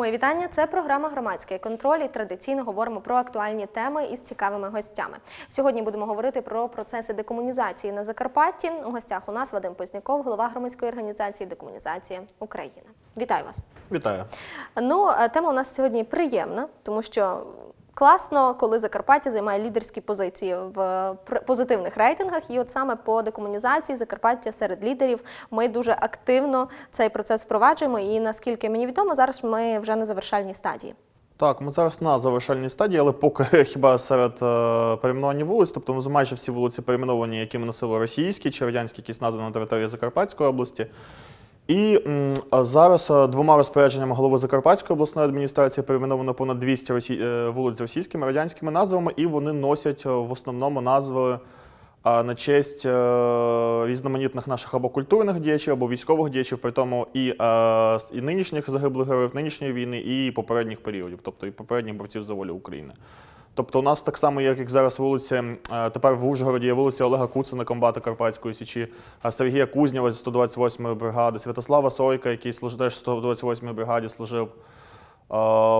Мої вітання. Це програма Громадський контроль. І традиційно говоримо про актуальні теми із цікавими гостями. Сьогодні будемо говорити про процеси декомунізації на Закарпатті. У гостях у нас Вадим Позняков, голова громадської організації Декомунізація України. Вітаю вас. Вітаю. Ну, е, тема у нас сьогодні приємна, тому що. Класно, коли Закарпаття займає лідерські позиції в пр- позитивних рейтингах, і от саме по декомунізації Закарпаття серед лідерів ми дуже активно цей процес впроваджуємо. І наскільки мені відомо, зараз ми вже на завершальній стадії. Так, ми зараз на завершальній стадії, але поки хіба серед е, перейменування вулиць, тобто ми майже всі вулиці перейменовані, які ми носили російські чи радянські, якісь назви на території Закарпатської області. І м, зараз е, двома розпорядженнями голови Закарпатської обласної адміністрації перейменовано понад 200 росі... е, вулиць з російськими радянськими назвами, і вони носять е, в основному назви на честь різноманітних наших або культурних діячів, або військових діячів, при тому і, і нинішніх загиблих героїв нинішньої війни, і попередніх періодів, тобто і попередніх борців за волю України. Тобто у нас так само, як, як зараз вулиці, е, тепер в Ужгороді є вулиця Олега Куцина, комбата Карпатської Січі, Сергія Кузнєва з 128-ї бригади, Святослава Сойка, який служив теж 128-ї бригаді служив.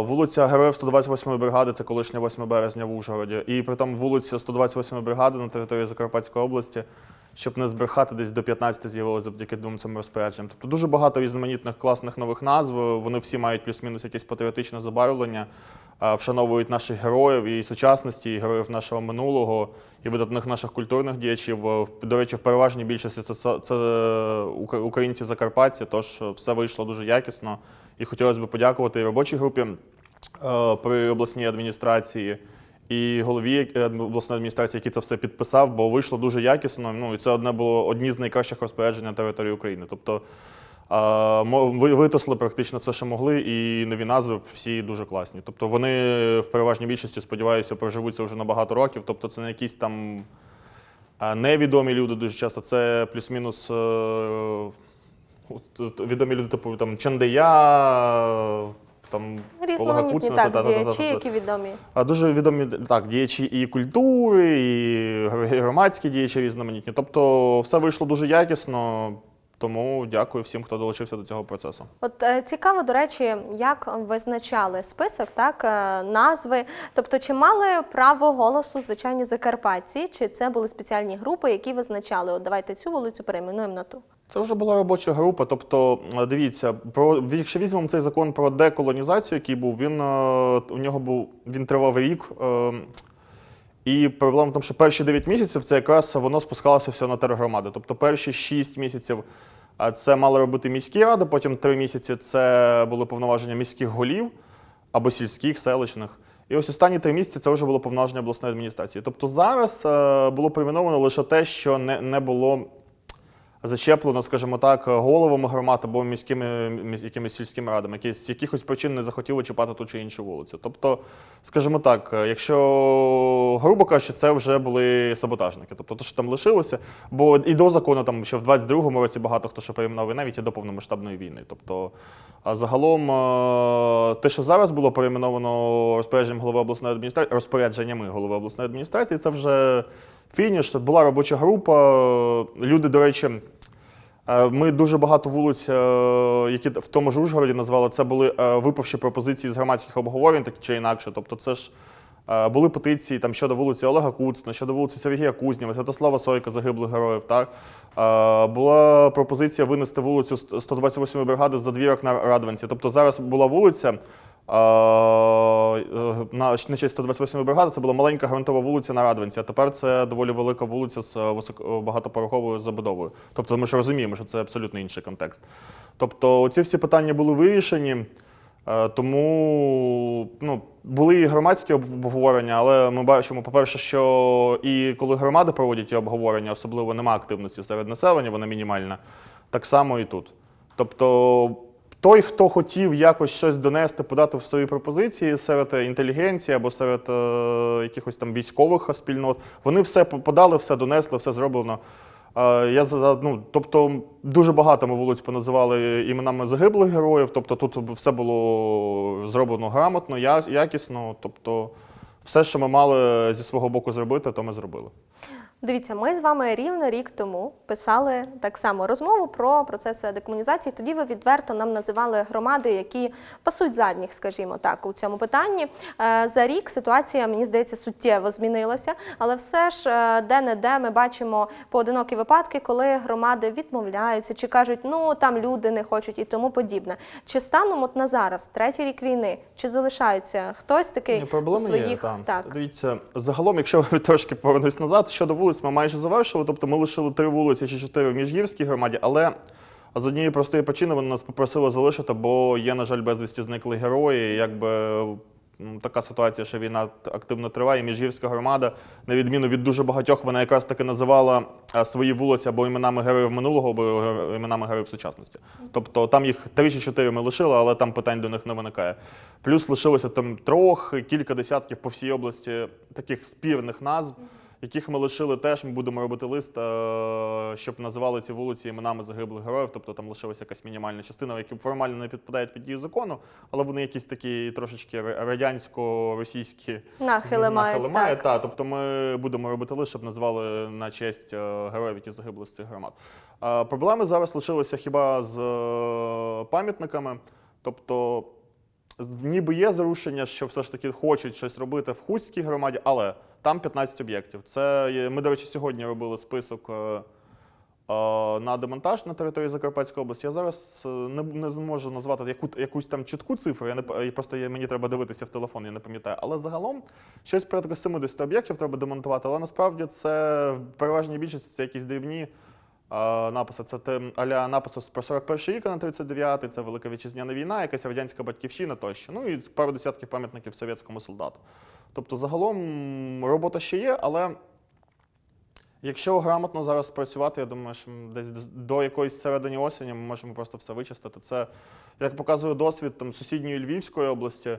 Вулиця Героїв 128-ї бригади, це колишня 8 березня в Ужгороді. І при тому вулиця 128-ї бригади на території Закарпатської області, щоб не збрехати, десь до 15 з'явилося завдяки двом цим розпорядженням. Тобто дуже багато різноманітних класних нових назв. Вони всі мають плюс-мінус якесь патріотичне забарвлення, вшановують наших героїв і сучасності, і героїв нашого минулого, і видатних наших культурних діячів. Е, До речі, в переважній більшості це, це, це українці Закарпатці, тож е, все вийшло дуже якісно. І хотілося б подякувати і робочій групі е, при обласній адміністрації, і голові е, обласної адміністрації, який це все підписав, бо вийшло дуже якісно. Ну і це одне було одні з найкращих розпоряджень на території України. Тобто витисли практично все, що могли, і нові назви всі дуже класні. Тобто вони в переважній більшості, сподіваюся, проживуться вже на багато років. Тобто це не якісь там невідомі люди дуже часто, це плюс-мінус. е, відомі люди, типу там Чандея, там Різноманітні так та-та-та-та-та. діячі, які відомі. А дуже відомі так, діячі і культури, і громадські діячі різноманітні. Тобто все вийшло дуже якісно. Тому дякую всім, хто долучився до цього процесу. От е, цікаво, до речі, як визначали список, так е, назви. Тобто, чи мали право голосу звичайні закарпатці, чи це були спеціальні групи, які визначали, от давайте цю вулицю перейменуємо на ту. Це вже була робоча група. Тобто, е, дивіться, про якщо візьмемо цей закон про деколонізацію, який був, він у нього був він тривав рік. І проблема в тому, що перші 9 місяців це якраз воно спускалося все на тергромади. Тобто перші 6 місяців це мали робити міські ради, потім 3 місяці це були повноваження міських голів або сільських, селищних. І ось останні три місяці це вже було повноваження обласної адміністрації. Тобто зараз е, було перейменовано лише те, що не, не було зачеплено, скажімо так, головами громад або міськими якимись сільськими радами, які з якихось причин не захотіли чіпати ту чи іншу вулицю. Тобто, скажімо так, якщо грубо кажучи, це вже були саботажники. Тобто, те, що там лишилося, бо і до закону там ще в 22-му році багато хто що перейменував, і навіть і до повномасштабної війни. Тобто, а загалом, е, те, що зараз було перейменовано розпорядженням голови обласної адміністрації, розпорядженнями голови обласної адміністрації, це вже фініш. Була робоча група. Люди, до речі, е, ми дуже багато вулиць, е, які в тому ж Ужгороді назвали, це були е, випавші пропозиції з громадських обговорень, так чи інакше. Тобто, це ж були петиції там щодо вулиці Олега Куцна, щодо вулиці Сергія Кузніва, Святослава Сойка, загиблих героїв. Так? Була пропозиція винести вулицю 128 бригади з задвірок на Радванці. Тобто зараз була вулиця. Е, е, На, честь 128 бригади це була маленька ґрунтова вулиця на Радванці, а тепер це доволі велика вулиця з е, високо, багатоповерховою забудовою. Тобто ми ж розуміємо, що це абсолютно інший контекст. Тобто ці всі питання були вирішені. Е, Тому ну, були і громадські обговорення, але ми бачимо, по-перше, що і коли громади проводять ті обговорення, особливо немає активності серед населення, вона мінімальна. Так само і тут. Тобто, той, хто хотів якось щось донести, подати в свої пропозиції серед інтелігенції або серед е, якихось там військових спільнот, вони все подали, все донесли, все зроблено. Е, Я ну, тобто дуже багато ми вулиць поназивали іменами загиблих героїв. Тобто тут все було зроблено грамотно, якісно. Тобто, все, що ми мали зі свого боку зробити, то ми зробили. Дивіться, ми з вами рівно рік тому писали так само розмову про процес декомунізації. Тоді ви відверто нам називали громади, які пасуть задніх, скажімо так, у цьому питанні. Е, За рік ситуація, мені здається, суттєво змінилася, але все ж е, де-не-де ми бачимо поодинокі випадки, коли громади відмовляються чи кажуть, ну там люди не хочуть і тому подібне. Чи станом от на зараз, третій рік війни, чи залишаються хтось такий Ні, у своїх є, там. так? Дивіться, загалом, якщо ви трошки повернусь назад, щодо вулиць ми майже завершили. Тобто ми лишили три вулиці чи чотири в Міжгірській громаді, але з однієї простої причини вони нас попросили залишити, бо є, на жаль, безвісті зникли герої. Якби така ситуація, що війна активно триває. і Міжгірська громада, на відміну від дуже багатьох, вона якраз таки називала е, свої вулиці або іменами героїв минулого, або іменами героїв сучасності. Тобто там їх три чи чотири ми лишили, але там питань до них не виникає. Плюс лишилося там трохи, кілька десятків по всій області таких спірних назв, яких ми лишили теж. Ми будемо робити лист, е, щоб називали ці вулиці іменами загиблих героїв. Тобто там лишилася якась мінімальна частина, які формально не підпадають під дію закону, але вони якісь такі трошечки радянсько-російські Нахили мають, так. Та, тобто ми будемо робити лист, щоб назвали на честь е, героїв, які загибли з цих громад. Е, Проблеми зараз лишилися хіба з пам'ятниками. Тобто, ніби є зарушення, що все ж таки хочуть щось робити в Хуській громаді, але там 15 об'єктів. Це ми, до речі, сьогодні робили список. е, е, На демонтаж на території Закарпатської області я зараз е, не, не зможу назвати яку, якусь там чітку цифру. Я не просто я, мені треба дивитися в телефон, я не пам'ятаю. Але загалом щось порядка 70 об'єктів треба демонтувати. Але насправді це в переважній більшості це якісь дрібні написи. Це те, аля написи про 41 рік на 39-й, це Велика Вітчизняна війна, якась радянська батьківщина тощо. Ну і пару десятків пам'ятників совєтському солдату. Тобто, загалом робота ще є, але Якщо грамотно зараз працювати, я думаю, що десь до- якоїсь середини осені ми можемо просто все вичистити. Це, як показує досвід там, сусідньої Львівської області,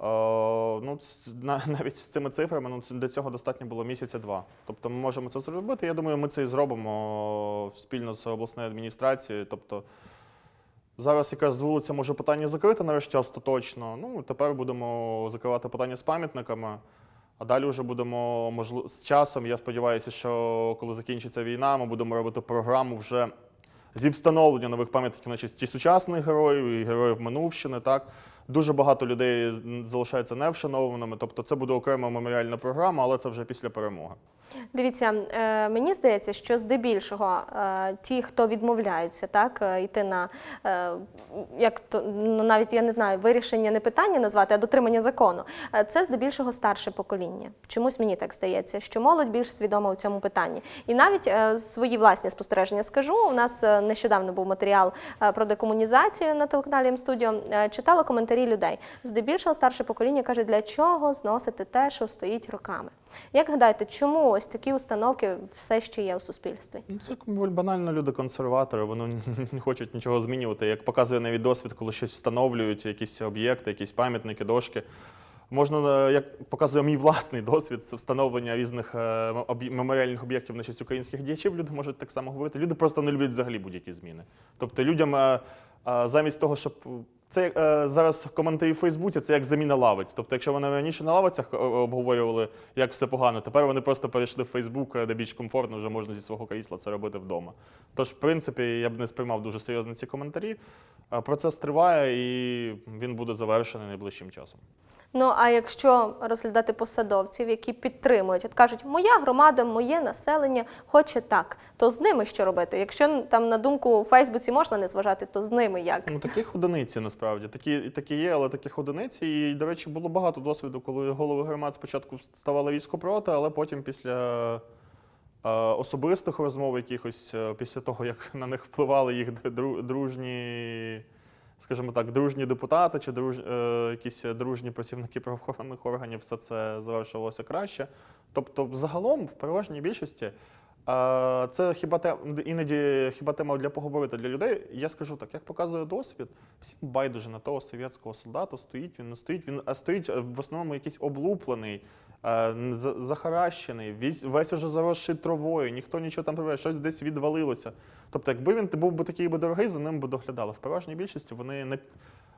ну, навіть з цими цифрами ну, для цього достатньо було місяця-два. Тобто ми можемо це зробити. Я думаю, ми це і зробимо спільно з обласною адміністрацією. Тобто, Зараз якраз з вулиця може питання закрите нарешті остаточно. Ну, тепер будемо закривати питання з пам'ятниками. А далі вже будемо можливо з часом. Я сподіваюся, що коли закінчиться війна, ми будемо робити програму вже зі встановлення нових пам'ятників на честь сучасних героїв, і героїв Минувщини. Так дуже багато людей з- залишаються невшанованими. Тобто, це буде окрема меморіальна програма, але це вже після перемоги. Дивіться, е, мені здається, що здебільшого е, ті, хто відмовляються так е, йти на як то ну, навіть я не знаю, вирішення не питання назвати, а дотримання закону. Це здебільшого старше покоління. Чомусь мені так здається, що молодь більш свідома у цьому питанні. І навіть свої власні спостереження скажу. У нас нещодавно був матеріал про декомунізацію на телеканалі М-студіо. Читала коментарі людей. Здебільшого старше покоління каже, для чого зносити те, що стоїть роками. Як гадаєте, чому ось такі установки все ще є у суспільстві? Ну, це банально люди консерватори, вони не хочуть нічого змінювати. Як показує навіть досвід, коли щось встановлюють, якісь об'єкти, якісь пам'ятники, дошки. Можна, е, як показує мій власний досвід, це встановлення різних е, меморіальних об'єктів на честь українських діячів, люди можуть так само говорити. Люди просто не люблять взагалі будь-які зміни. Тобто людям е, замість того, щоб це е, зараз в коментарі в Фейсбуці, це як заміна лавиць. Тобто, якщо вони раніше на лавицях е, обговорювали, як все погано, тепер вони просто перейшли в Фейсбук, е, де більш комфортно вже можна зі свого крісла це робити вдома. Тож, в принципі, я б не сприймав дуже серйозно ці коментарі. Е, Процес триває і він буде завершений найближчим часом. Ну а якщо розглядати посадовців, які підтримують, от кажуть, моя громада, моє населення хоче так, то з ними що робити? Якщо там на думку у Фейсбуці можна не зважати, то з ними як? Ну, таких одиниці насправді. Такі, такі є, але таких одиниці. І, до речі, було багато досвіду, коли голови громад спочатку ставали військо проти, але потім після особистих розмов якихось, е, після того, як на них впливали їх дружні, скажімо так, дружні депутати чи друж, е, якісь дружні працівники правоохоронних органів, все це завершувалося краще. Тобто, загалом, в переважній більшості, а, Це хіба те іноді хіба тема для поговорити для людей. Я скажу так, як показує досвід, всім байдуже на того совєтського солдата стоїть, він не стоїть, він а стоїть е, в основному якийсь облуплений, е, захаращений, весь, весь уже заросший травою, ніхто нічого там робить, щось десь відвалилося. Тобто, якби він був би такий би дорогий, за ним би доглядали. В переважній більшості вони не.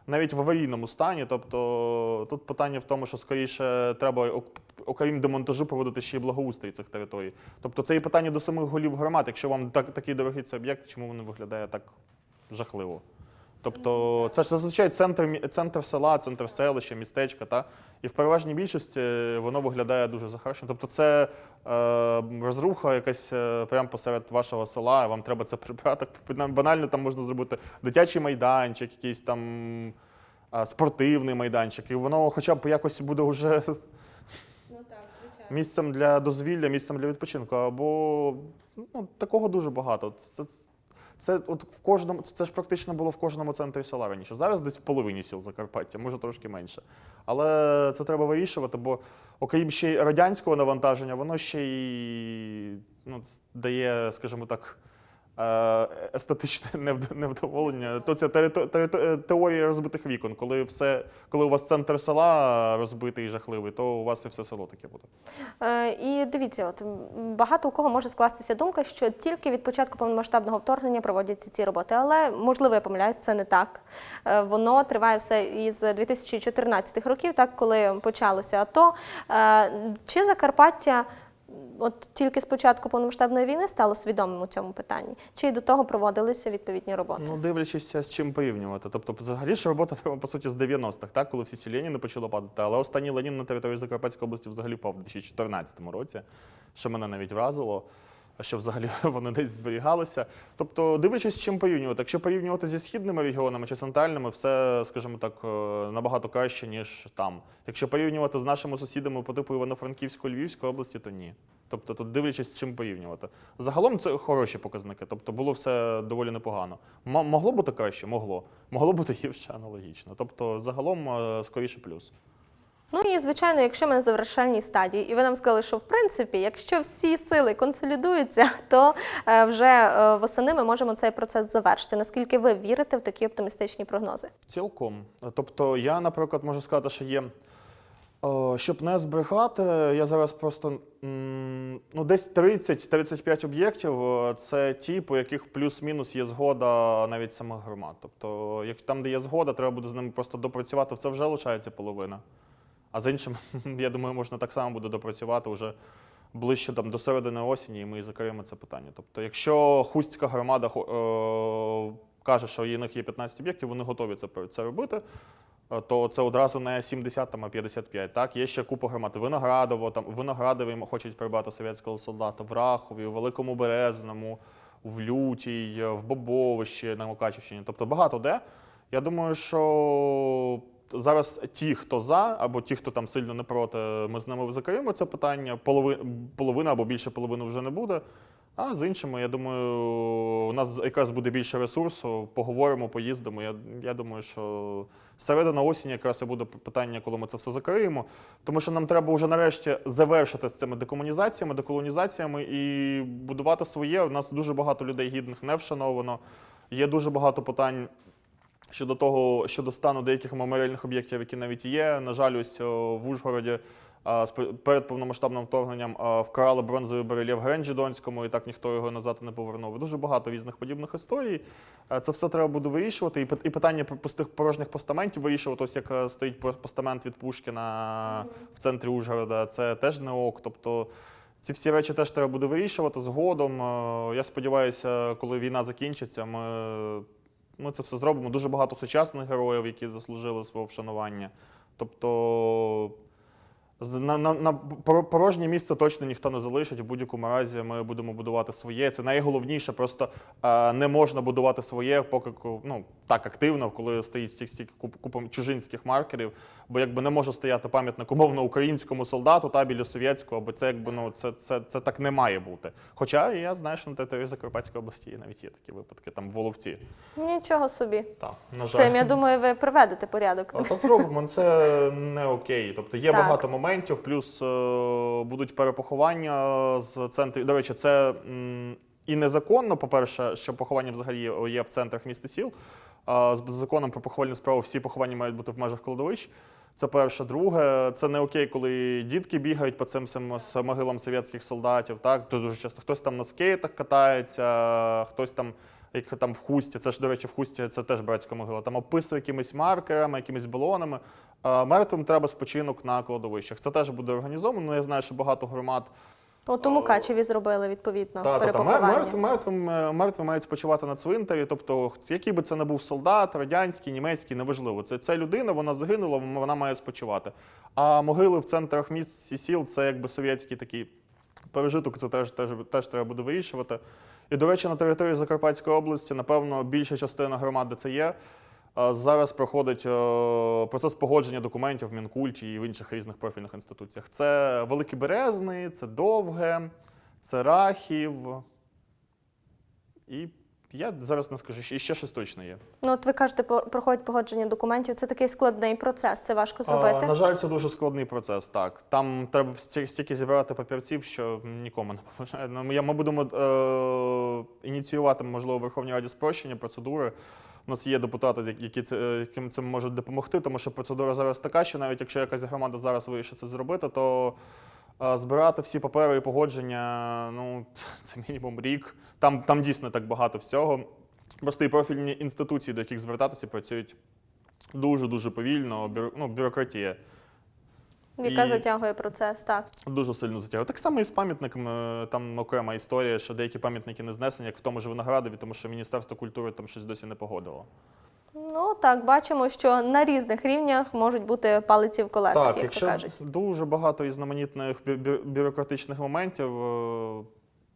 навіть в аварійному стані. Тобто тут питання в тому, що скоріше треба, ок- окрім демонтажу, проводити ще й благоустрій цих територій. Тобто це і питання до самих голів громад. Якщо вам так, такий дорогий цей об'єкт, чому він виглядає так жахливо? Тобто це ж зазвичай центр, центр села, центр селища, містечка, та? і в переважній більшості воно виглядає дуже захарщено. Тобто це е, розруха якась е, прямо посеред вашого села, і вам треба це прибрати. Банально там можна зробити дитячий майданчик, якийсь там е, спортивний майданчик, і воно хоча б якось буде вже Ну так, місцем для дозвілля, місцем для відпочинку. Або ну, такого дуже багато. Це, це, от в кожному, це ж практично було в кожному центрі села раніше. Зараз десь в половині сіл Закарпаття, може трошки менше. Але це треба вирішувати, бо окрім ще й радянського навантаження, воно ще й ну, дає, скажімо так. Е, Естетичне невдоволення. То це е, теорія розбитих вікон. Коли все, коли у вас центр села розбитий і жахливий, то у вас і все село таке буде. Е, і дивіться, от багато у кого може скластися думка, що тільки від початку повномасштабного вторгнення проводяться ці роботи. Але можливо, я помиляюсь, це не так. Е, воно триває все із 2014 років, так коли почалося АТО. Е, чи Закарпаття? От тільки з початку повномасштабної війни стало свідомим у цьому питанні, чи до того проводилися відповідні роботи? Ну, дивлячись, з чим порівнювати. Тобто, взагалі ж робота треба, по суті, з 90-х, так, коли всі ці Леніни почали падати. Але останній Ленін на території Закарпатської області взагалі пав у 2014 році, що мене навіть вразило, що взагалі вони десь зберігалися. Тобто, дивлячись, з чим порівнювати. Якщо порівнювати зі східними регіонами чи центральними, все, скажімо так, е, набагато краще, ніж там. Якщо порівнювати з нашими сусідами по типу Івано-Франківської Львівської області, то ні. Тобто тут дивлячись, з чим порівнювати. Загалом це хороші показники, тобто було все доволі непогано. М- могло бути краще? Могло. Могло бути гірше аналогічно. Тобто, загалом е, скоріше плюс. Ну і звичайно, якщо ми на завершальній стадії, і ви нам сказали, що в принципі, якщо всі сили консолідуються, то е, вже е, восени ми можемо цей процес завершити. Наскільки ви вірите в такі оптимістичні прогнози? Цілком. Тобто, я, наприклад, можу сказати, що є. Щоб не збрехати, я зараз просто ну, десь 30-35 об'єктів е, це ті, по яких плюс-мінус є згода навіть самих громад. Тобто, як там, де є згода, треба буде з ними просто допрацювати. Це вже лишається половина. А з іншим, я думаю, можна так само буде допрацювати вже ближче там, до середини осені, і ми закриємо це питання. Тобто, якщо хустська громада е, каже, що у них є 15 об'єктів, вони готові це, це робити. е, То це одразу не 70, там, а 55. Так, є ще купа громад. Виноградово, там Виноградові хочуть прибрати совєтського солдата, в Рахові, у Великому Березному, в Лютій, в Бобовищі на Мукачівщині. Тобто багато де. Я думаю, що зараз ті, хто за, або ті, хто там сильно не проти, ми з ними закриємо це питання. Полови, половина або більше половини вже не буде. А з іншими, я думаю, у нас якраз буде більше ресурсу. Поговоримо, поїздимо. Я, я думаю, що середина осені якраз і буде питання, коли ми це все закриємо. Тому що нам треба вже нарешті завершити з цими декомунізаціями, деколонізаціями і будувати своє. У нас дуже багато людей гідних не вшановано. Є дуже багато питань щодо того, щодо стану деяких меморіальних об'єктів, які навіть є. На жаль, ось в Ужгороді перед повномасштабним вторгненням вкрали бронзовий барельєф Гренджі Донському, і так ніхто його назад не повернув. Дуже багато різних подібних історій. Це все треба буде вирішувати. І питання про пустих порожніх постаментів вирішувати. Ось як е, стоїть постамент від Пушкіна в центрі Ужгорода. Це теж не ок. Тобто ці всі речі теж треба буде вирішувати згодом. Е, Я сподіваюся, коли війна закінчиться, ми, ми це все зробимо. Дуже багато сучасних героїв, які заслужили свого вшанування. Тобто. На, на, на порожнє місце точно ніхто не залишить. В будь-якому разі ми будемо будувати своє. Це найголовніше. Просто е, не можна будувати своє, поки ну, так активно, коли стоїть стільки стільки куп, купа чужинських маркерів. Бо якби не може стояти пам'ятник умовно українському солдату та біля совєтського, бо це якби ну це, це, це так не має бути. Хоча я знаю, що на території Закарпатської області навіть є такі випадки, там в Воловці. Нічого собі. Так, на З цим я думаю, ви приведете порядок. А Що зробимо? Це не окей. Тобто є Так. багато моментів, плюс е, будуть перепоховання з центрів. До речі, це і незаконно, по-перше, що поховання взагалі є- в центрах міст і сіл. А з законом про поховальну справу всі поховання мають бути в межах кладовищ. Це перше. Друге, це не окей, коли дітки бігають по цим могилам совєтських солдатів. Так, то дуже часто хтось там на скейтах катається, хтось там як там в хусті, це ж, до речі, в хусті це теж братська могила. Там описує якимись маркерами, якимись балонами. Мертвим треба спочинок на кладовищах. Це теж буде організовано. Ну, я знаю, що багато громад От у Мукачеві зробили відповідно та, та, та, мертвим, мертвим, е, мертвим мають спочивати на цвинтарі. Тобто, який би це не був солдат, радянський, німецький, неважливо. Це, це людина, вона загинула, вона має спочивати. А могили в центрах міст і сіл це якби совєтський такий пережиток, це теж, теж, теж треба буде вирішувати. І, до речі, на території Закарпатської області, напевно, більша частина громади це є. Зараз проходить е, процес погодження документів в Мінкульті і в інших різних профільних інституціях. Це Великі Березни, це Довге, це Рахів. І я зараз не скажу, і ще щось точно є. Ну, от ви кажете, проходить погодження документів. Це такий складний процес. Це важко зробити. А, на жаль, це дуже складний процес. Так, там треба сті- стільки зібрати папірців, що нікому не поважає. Ну, ми будемо е, ініціювати, можливо, в Верховній Раді спрощення процедури. У нас є депутати, які- це, е, яким цим можуть допомогти, тому що процедура зараз така, що навіть якщо якась громада зараз вирішить це зробити, то збирати всі папери і погодження, ну це мінімум рік. Там, там дійсно так багато всього. Просто і профільні інституції, до яких звертатися, працюють дуже-дуже повільно, бюро, ну, бюрократія Яка і- затягує процес, так. дуже сильно затягує. Так само і з пам'ятниками, там окрема історія, що деякі пам'ятники не знесені, як в тому ж Виноградові, тому що Міністерство культури там щось досі не погодило. Ну так, бачимо, що на різних рівнях можуть бути палиці в колесах, як якщо то кажуть. дуже багато різноманітних бю- бю- бюрократичних моментів. е,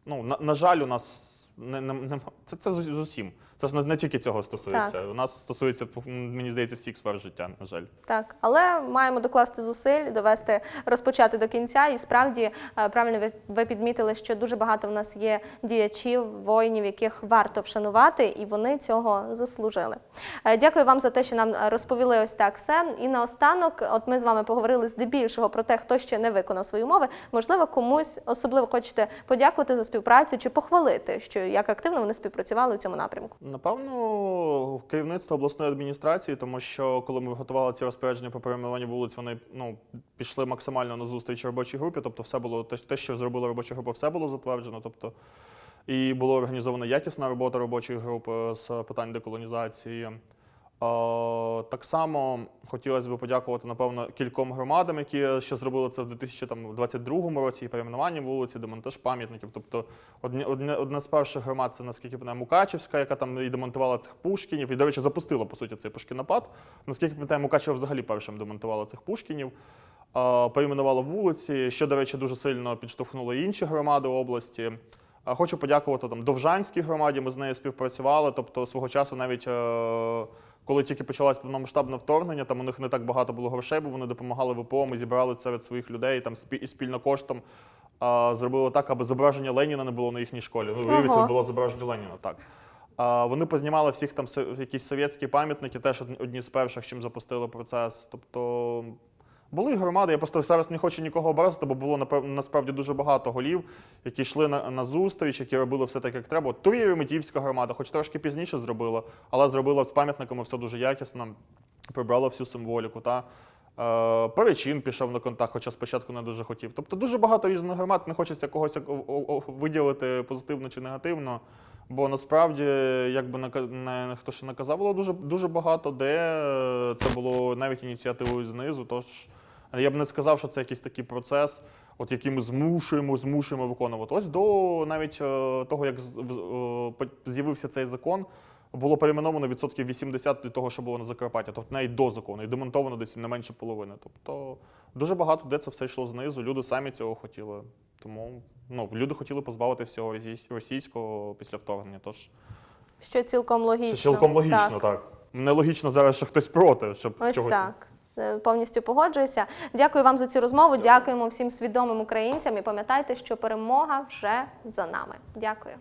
Ну, на, на жаль, у нас не, не, не, це, це з усім. Це ж не, не тільки цього стосується. У нас стосується, мені здається, всіх сфер життя, на жаль. Так, але маємо докласти зусиль, довести, розпочати до кінця. І справді е, правильно ви, ви підмітили, що дуже багато в нас є діячів, воїнів, яких варто вшанувати, і вони цього заслужили. Е, Дякую вам за те, що нам е, розповіли ось так все. І наостанок, от ми з вами поговорили здебільшого про те, хто ще не виконав свої умови. Можливо, комусь особливо хочете подякувати за співпрацю чи похвалити, що як активно вони співпрацювали у цьому напрямку. Напевно, керівництво обласної адміністрації, тому що коли ми готували ці розпорядження по перейменуванню вулиць, вони ну, пішли максимально на зустріч робочій групі. Тобто, все було те, що зробила робоча група, все було затверджено. Тобто, і була організована якісна робота робочої групи з питань деколонізації. Е, Так само хотілося б подякувати, напевно, кільком громадам, які ще зробили це в 2022 році, і перейменування вулиці, демонтаж пам'ятників. Тобто, одне, одне, одна з перших громад це, наскільки пам'ятаю, Мукачівська, яка там і демонтувала цих Пушкінів, і, до речі, запустила, по суті, цей Пушкінопад. Наскільки пам'ятаю, Мукачева взагалі першим демонтувала цих Пушкінів. Е, Перейменувала вулиці, що, до речі, дуже сильно підштовхнуло інші громади області. Хочу подякувати там Довжанській громаді. Ми з нею співпрацювали. Тобто, свого часу, навіть е, коли тільки почалось повномасштабне вторгнення, там у них не так багато було грошей, бо вони допомагали ВПО. Ми зібрали це від своїх людей там і спільно коштом. А, Зробили так, аби зображення Леніна не було на їхній школі. Ну, виявиться, ага. було зображення Леніна. Так. А вони познімали всіх там якісь совєтські пам'ятники, теж одні з перших, чим запустили процес. Тобто були громади, я просто зараз не хочу нікого образити, бо було насправді дуже багато голів, які йшли на, на зустріч, які робили все так, як треба. От Тур'єво-Метівська громада, хоч трошки пізніше зробила, але зробила з пам'ятниками все дуже якісно, прибрала всю символіку. Та? Е, Перечин пішов на контакт, хоча спочатку не дуже хотів. Тобто дуже багато різних громад, не хочеться когось виділити позитивно чи негативно. Бо насправді, як би не хто ще наказав, було дуже, дуже багато, де е, це було навіть ініціативою знизу. Тож я б не сказав, що це якийсь такий процес, от який ми змушуємо, змушуємо виконувати. Ось до навіть е, того, як е, з'явився цей закон, було перейменовано відсотків 80 від того, що було на Закарпатті, тобто навіть до закону, і демонтовано десь не менше половини. Тобто дуже багато де це все йшло знизу. Люди самі цього хотіли. Тому ну, люди хотіли позбавити всього російського після вторгнення. Тож Що цілком логічно. це цілком логічно, Так. так. Нелогічно зараз, що хтось проти, щоб Ось чогось. так. Е, Повністю погоджуюся. Дякую вам за цю розмову. Дякуємо всім свідомим українцям і пам'ятайте, що перемога вже за нами. Дякую.